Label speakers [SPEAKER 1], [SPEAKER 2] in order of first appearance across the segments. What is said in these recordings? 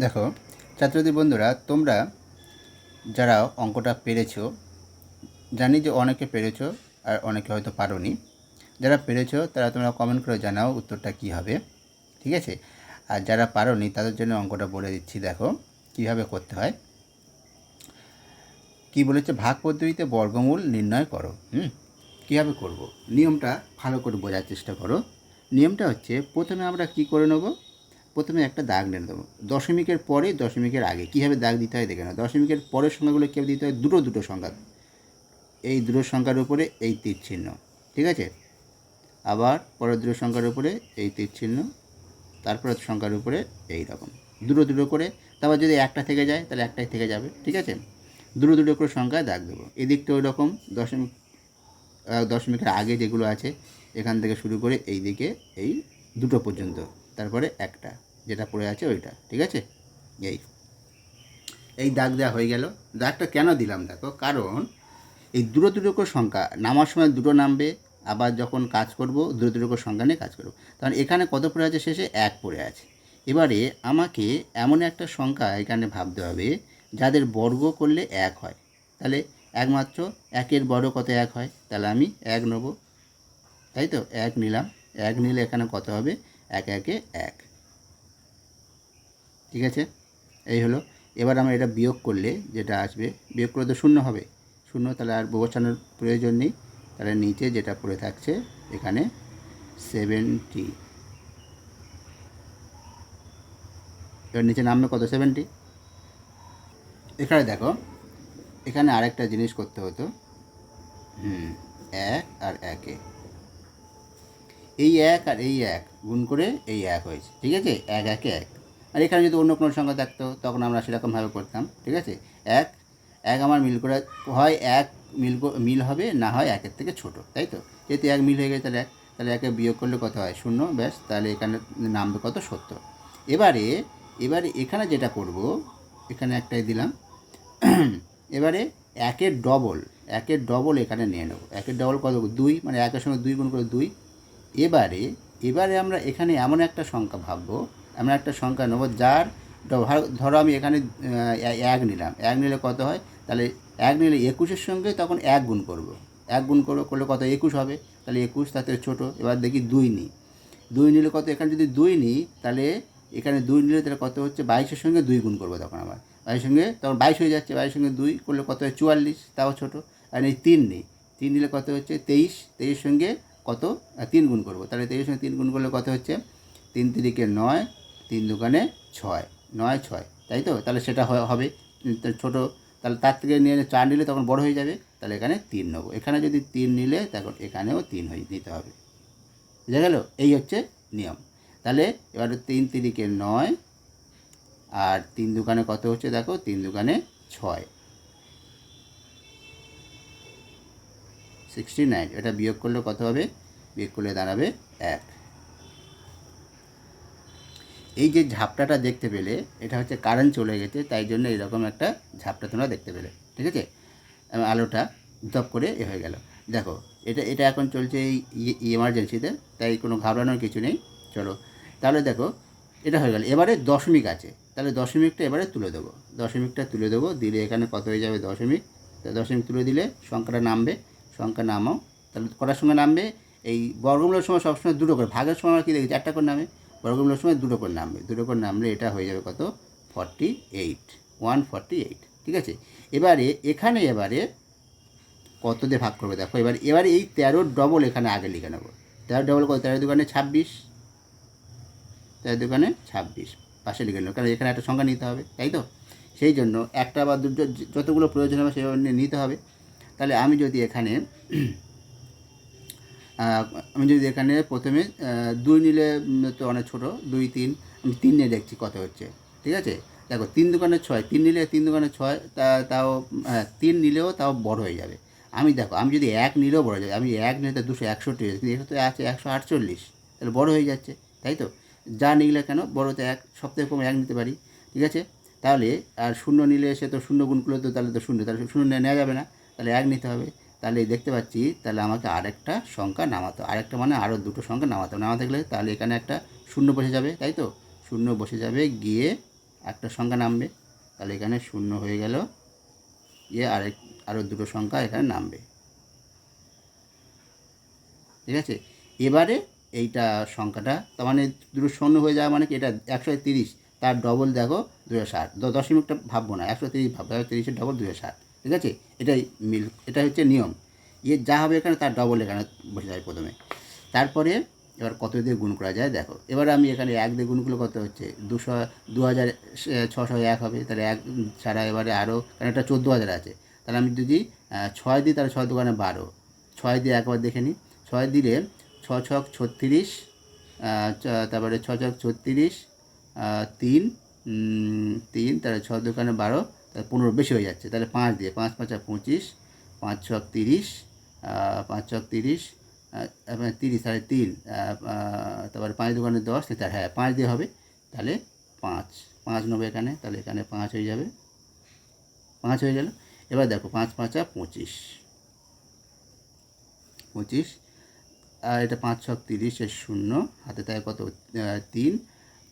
[SPEAKER 1] দেখো, ছাত্রছাত্রী বন্ধুরা, তোমরা যারা অঙ্কটা পেরেছ, জানি যে অনেকে পেরেছ আর অনেকে হয়তো পারোনি। যারা পেরেছ, তারা তোমরা কমেন্ট করে জানাও উত্তরটা কী হবে, ঠিক আছে? আর যারা পারোনি, তাদের জন্য অঙ্কটা বলে দিচ্ছি, দেখো, কীভাবে করতে হয়। কি বলেছে? ভাগ পদ্ধতিতে বর্গমূল নির্ণয় করো। হুম, কীভাবে করব? নিয়মটা ভালো করে বোঝার চেষ্টা করো। নিয়মটা হচ্ছে, প্রথমে আমরা কি করে নেব? প্রথমে একটা দাগ নিয়ে দেবো দশমিকের পরে দশমিকের আগে। কীভাবে দাগ দিতে হয় দেখে না দশমিকের পরের সংখ্যাগুলো কীভাবে দিতে হয় দুটো দুটো সংখ্যা। এই দুটো সংখ্যার উপরে এই তীর চিহ্ন। ঠিক আছে? আবার পরের দুটো সংখ্যার উপরে এই তীর চিহ্ন। তারপরের সংখ্যার উপরে এই রকম। দুটো দুটো করে। তারপর যদি একটা থেকে যায়, তাহলে একটাই থেকে যাবে। ঠিক আছে? দুটো দুটো করে সংখ্যায় দাগ দেবো। এদিকটা ওই রকম। দশমিক দশমিকের আগে যেগুলো আছে, এখান থেকে শুরু করে এই দিকে এই দুটো পর্যন্ত। তারপরে একটা। যেটা পড়ে আছে ওইটা, ঠিক আছে? এই এই দাগ দেওয়া হয়ে গেল। দাগটা কেন দিলাম দেখো? কারণ এই দুটো দুটো করে সংখ্যা, নামার সময় দুটো নামবে, আবার যখন কাজ করব, দুটো দুটো সংখ্যা নিয়ে কাজ করব। কারণ এখানে কত পড়ে আছে? শেষে এক পড়ে আছে। এবারে আমাকে এমন একটা সংখ্যা এখানে ভাবতে হবে, যাদের বর্গ করলে এক হয়। তাহলে একমাত্র একের বড় কত এক হয়? তাহলে আমি এক নেব। তাই তো? এক নিলাম। এক নিলে এখানে কত হবে? এক, একে এক। ঠিক আছে? এই হলো। এবার আমরা এটা বিয়োগ করলে যেটা আসবে, বিয়োগ করলে তো শূন্য হবে। শূন্য তাহলে আর বসানোর প্রয়োজন নেই। তাহলে নিচে যেটা পড়ে থাকছে, এখানে সেভেন্টি এবার নিচে নামবে কত? সেভেন্টি এখানে দেখো, এখানে আরেকটা জিনিস করতে হতো। হুম, এক আর একে। এই এক আর এই এক, গুণ করে এই এক হয়েছে। ঠিক আছে? এক, একে এক। আর এখানে যদি অন্য কোনো সংখ্যা থাকতো, তখন আমরা সেরকমভাবে করতাম, ঠিক আছে? এক এক আমার মিল করে, হয় এক মিল মিল হবে, না হয় একের থেকে ছোট, তাই তো? যেহেতু এক মিল হয়ে গেছে, তাহলে এক, তাহলে একে বিয়োগ করলে কত হয়? শূন্য, ব্যাস, তাহলে এখানে নামবে কত? সত্তর। এবারে এবারে এখানে যেটা করব, এখানে একটাই দিলাম। এবারে একের ডবল একের ডবল এখানে নিয়ে নেব। একের ডবল কত? দুই মানে একের সঙ্গে দুই গুণ করে দুই। এবারে এবারে আমরা এখানে এমন একটা সংখ্যা ভাববো এমন একটা সংখ্যা নেব যার ধর- আমি এখানে এক নিলাম। এক নিলে কত হয়? তাহলে এক নিলে একুশের সঙ্গে তখন এক গুণ করব। এক গুণ করব, করলে কত? একুশ হবে। তাহলে একুশ, তাতে ছোট। এবার দেখি দুই নিই। দুই নিলে কত? এখানে যদি দুই নিই, তাহলে এখানে দুই নিলে তাহলে কত হচ্ছে? বাইশের সঙ্গে দুই গুণ করব তখন আবার। বাইশের সঙ্গে তখন বাইশ হয়ে যাচ্ছে। বাইশের সঙ্গে দুই করলে কত হয়? চুয়াল্লিশ। তাও ছোটো। আর এই তিন নেই। তিন নিলে কত হচ্ছে? তেইশ। তেইশের সঙ্গে কত? তিন গুণ করব। তাহলে তেইশের সঙ্গে তিন গুণ করলে কত হচ্ছে? তিন তিরিকে নয়। তিন দোকানে ছয়, নয়, ছয়, তাই তো? তাহলে সেটা হবে। ছোটো, তাহলে তার থেকে নিয়ে চার নিলে তখন বড় হয়ে যাবে, তাহলে এখানে তিন নেব। এখানে যদি তিন নিলে তখন এখানেও তিন হয়ে নিতে হবে। বুঝা গেল? এই হচ্ছে নিয়ম। তাহলে এবার তিন তিরিকে নয়, আর তিন দোকানে কত হচ্ছে দেখো? তিন দোকানে ছয়। সিক্সটি নাইন এটা বিয়োগ করলে কত হবে? বিয়োগ করলে দাঁড়াবে এক। এই যে ঝাপটাটা দেখতে পেলে, এটা হচ্ছে কারেন্ট চলে গেছে, তাই জন্য এরকম একটা ঝাপটা তোমরা দেখতে পেলে, ঠিক আছে? আলোটা দপ করে এ হয়ে গেল। দেখো, এটা এটা এখন চলছে এই ইমার্জেন্সিতে তাই কোনো ঘাবড়ানোর কিছু নেই, চলো। তাহলে দেখো, এটা হয়ে গেল। এবারে দশমিক আছে, তাহলে দশমিকটা এবারে তুলে দেবো। দশমিকটা তুলে দেবো, দিলে এখানে কত হয়ে যাবে দশমিক? তা দশমিক তুলে দিলে সংখ্যাটা নামবে, সংখ্যা নামাও। তাহলে কটার সঙ্গে নামবে? এই বর্গমূলের সময় সবসময় দুটো করে, ভাগের সময় কী দেখি চারটা করে নামে। বর্গমূলের সময় দুটো করে নামবে দুটো করে নামলে এটা হয়ে যাবে কত? Forty eight one forty eight ঠিক আছে? এবারে, এখানে এবারে কত দিয়ে ভাগ করবে দেখো? এবার, এবারে এই তেরোর ডবল এখানে আগে লিখে নেব। তেরো ডবল কত? তেরো দোকানে ছাব্বিশ। তেরো দোকানে ছাব্বিশ, পাশে লিখে নেব, কারণ এখানে একটা সংখ্যা নিতে হবে, তাই তো? সেই জন্য একটা বা দুটো যতগুলো প্রয়োজন হবে সেভাবে নিতে হবে। তাহলে আমি যদি এখানে আমি যদি এখানে প্রথমে দুই নিলে তো অনেক ছোটো, দুই, তিন, আমি তিন নিয়ে দেখছি কত হচ্ছে, ঠিক আছে? দেখো, তিন দোকানে ছয়, তিন নিলে তিন দোকানে ছয়, তা, তাও হ্যাঁ তিন নিলেও তাও বড় হয়ে যাবে। আমি দেখো, আমি যদি এক নিলেও বড় হয়ে যাবে, আমি এক নিলে দুশো একষট্টি হয়েছে কিন্তু এটা তো আছে একশো আটচল্লিশ, তাহলে বড় হয়ে যাচ্ছে, তাই তো? যা নিলে কেন বড়তে এক, সপ্তাহে কমে এক নিতে পারি, ঠিক আছে? তাহলে, আর শূন্য নিলে সে তো শূন্য গুণ করলে তো তাহলে তো শূন্য, তাহলে শূন্য নেওয়া যাবে না, তাহলে এক নিতে হবে। তাহলে দেখতে পাচ্ছি, তাহলে আমাকে আরেকটা সংখ্যা নামাতে। আরেকটা মানে আরও দুটো সংখ্যা নামাতে নামাতে গেলে তাহলে এখানে একটা শূন্য বসে যাবে, তাই তো? শূন্য বসে যাবে গিয়ে একটা সংখ্যা নামবে। তাহলে এখানে শূন্য হয়ে গেল ইয়ে আরেক আরও দুটো সংখ্যা এখানে নামবে। ঠিক আছে? এবারে এইটা সংখ্যাটা, তার মানে দুটো শূন্য হয়ে যাওয়া মানে কি? এটা একশো তিরিশ, তার ডবল দেখো দুশো ষাট। দশমিকটা ভাববো না, একশো তিরিশ ভাববো, একশো তিরিশের ডবল দুশো ষাট। ঠিক আছে? এটাই মিল এটা হচ্ছে নিয়ম। ইয়ে যা হবে এখানে, তার ডবল এখানে বসে যায় প্রথমে। তারপরে এবার কত দিয়ে গুণ করা যায়, দেখো। এবার আমি এখানে এক দিয়ে গুণ করলে কত হচ্ছে? দুশো দু হাজার ছশো এক হবে। তাহলে এক ছাড়া এবারে আরও কারণ এটা চোদ্দ হাজার আছে। তাহলে আমি যদি ছয় দিই, তাহলে ছয় দোকানে বারো। ছয় দিয়ে একবার দেখে নিই। ছয় দিলে ছ ছক ছত্রিশ তারপরে ছ ছক ছত্রিশ তিন তিন, তাহলে ছ দোকানে বারো। তাহলে পনেরো বেশি হয়ে যাচ্ছে তাহলে পাঁচ দিয়ে পাঁচ পাঁচা পঁচিশ পাঁচ ছক তিরিশ পাঁচ ছক তিরিশ আহ, তারপরে তিরিশ তাহলে তিন তারপরে পাঁচ দোকানে দশ তাহলে হ্যাঁ পাঁচ দিয়ে হবে তাহলে পাঁচ পাঁচ নেব এখানে তাহলে এখানে পাঁচ হয়ে যাবে পাঁচ হয়ে গেল এবার দেখো পাঁচ পাঁচা পঁচিশ পঁচিশ আর এটা পাঁচ ছক তিরিশের শূন্য হাতে তাই কত তিন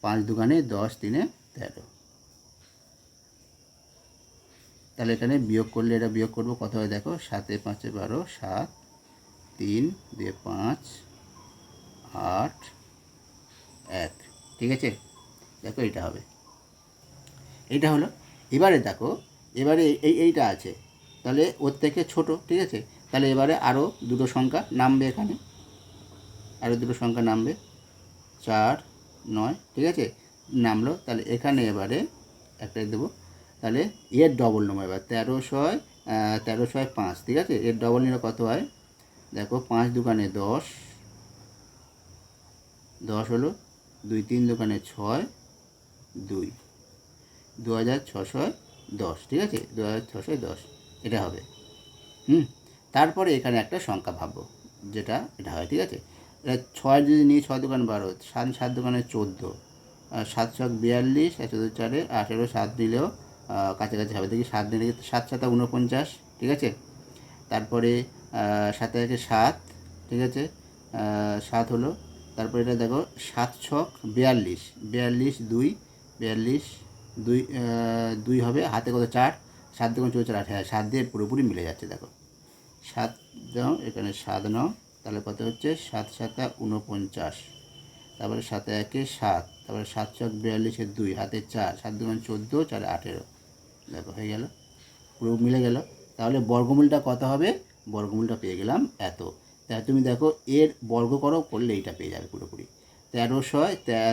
[SPEAKER 1] পাঁচ দোকানে দশ তিনে তেরো তাহলে এখানে বিয়োগ করলে এটা বিয়োগ করব। কত হয় দেখো? সাতে পাঁচে বারো, সাত, তিন, দিয়ে পাঁচ, আট, এক। ঠিক আছে? দেখো এটা হবে। এইটা হলো। এবারে দেখো, এবারে এই এইটা আছে। তাহলে ওর থেকে ছোট, ঠিক আছে? তাহলে এবারে আরও দুটো সংখ্যা নামবে এখানে। আরও দুটো সংখ্যা নামবে। চার, নয়, ঠিক আছে? নামলো। তাহলে এখানে এবারে একটাই দেবো। তাহলে এর ডবল নেব এবার তেরো ছয় তেরো ছয় পাঁচ ঠিক আছে? এর ডবল নিলে কত হয়? দেখো পাঁচ দোকানে দশ দশ হলো দুই তিন দোকানে ছয় দুই। দু হাজার ছশো দশ ঠিক আছে? দু হাজার ছশো দশ এটা হবে। হুম? তারপরে এখানে একটা সংখ্যা ভাববো যেটা এটা হয় ঠিক আছে? ছয় যদি নিই ছয় দোকান বারো সাত সাত দোকানে চোদ্দ আর সাত ছক বিয়াল্লিশ চোদ্দ চারে আঠেরো সাত দিলেও আহ, কাছাকাছি হবে। দেখি সাত দিলে সাত সাতা উনপঞ্চাশ ঠিক আছে? তারপরে সাতে আছে সাত, ঠিক আছে? সাত হলো, তারপরে এটা দেখো, সাত ছক বিয়াল্লিশ বিয়াল্লিশ দুই বিয়াল্লিশ দুই দুই হবে, হাতে কত চার? সাত দেখুন চৌদ্দ চার আট হ্যাঁ সাত দিয়ে পুরোপুরি মিলে যাচ্ছে, দেখো। সাত দাও, এখানে সাত নাও, তাহলে কত হচ্ছে? সাত সাতা উনপঞ্চাশ তারপরে সাতে একে সাত, তারপরে সাত ছক বিয়াল্লিশের দুই, হাতে চার, সাত দুগুণ চোদ্দ, চারে আঠেরো। দেখো হয়ে গেল। পুরো মিলে গেল। তাহলে বর্গমূলটা কত হবে? বর্গমূলটা পেয়ে গেলাম এত। তা তুমি দেখো এর বর্গ করো করলে এইটা পেয়ে যাবে পুরোপুরি।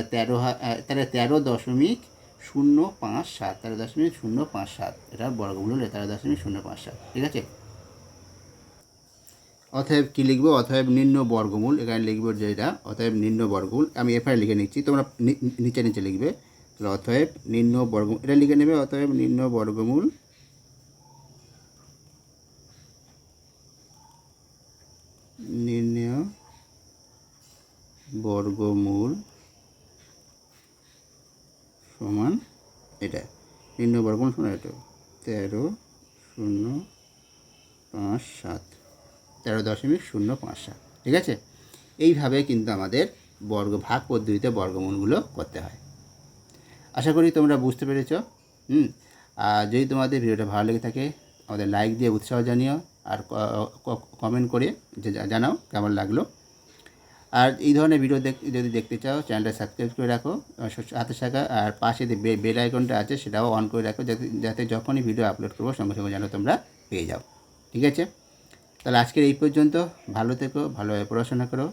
[SPEAKER 1] তেরো হা- আহ, তাহলে তেরো দশমিক শূন্য পাঁচ সাত তেরো দশমিক শূন্য পাঁচ সাত। এটা বর্গমূল হলে তেরো দশমিক শূন্য পাঁচ সাত ঠিক আছে? অতএব কী লিখব? অতএব নিম্ন বর্গমূল এখানে লিখব যেটা অতএব নিম্ন বর্গমূল। আমি এফআই লিখে নিচ্ছি তোমরা নিচে নিচে লিখবে। তাহলে অতএব নিম্ন বর্গমূল, এটা লিখে নেবে অতএব নিম্ন বর্গমূল। নির্ণয় বর্গমূল সমান এটা, নিম্ন বর্গমূল সমান এটা, তেরো শূন্য পাঁচ সাত, তেরো দশমিক শূন্য পাঁচ সাত, ঠিক আছে? এইভাবে কিন্তু আমাদের বর্গ ভাগ পদ্ধতিতে বর্গমূলগুলো করতে হয়। আশা করি তোমরা বুঝতে পেরেছ, হুম? আর যদি তোমাদের ভিডিওটা ভালো লেগে থাকে, আমাদের লাইক দিয়ে উৎসাহ জানিও, আর কমেন্ট করে জানাও কেমন লাগল। আর এই ধরনের ভিডিও দেখ, যদি দেখতে চাও চ্যানেলটা সাবস্ক্রাইব করে রাখো স- শাখা আর পাশে যে বেল আইকনটা আছে, সেটাও অন করে রাখো, যাতে যাতে যখনই ভিডিও আপলোড করব, সঙ্গে সঙ্গে যেন তোমরা পেয়ে যাও। ঠিক আছে? তাহলে আজকের এই পর্যন্ত, ভালো থেকো, ভালোভাবে পড়াশোনা করো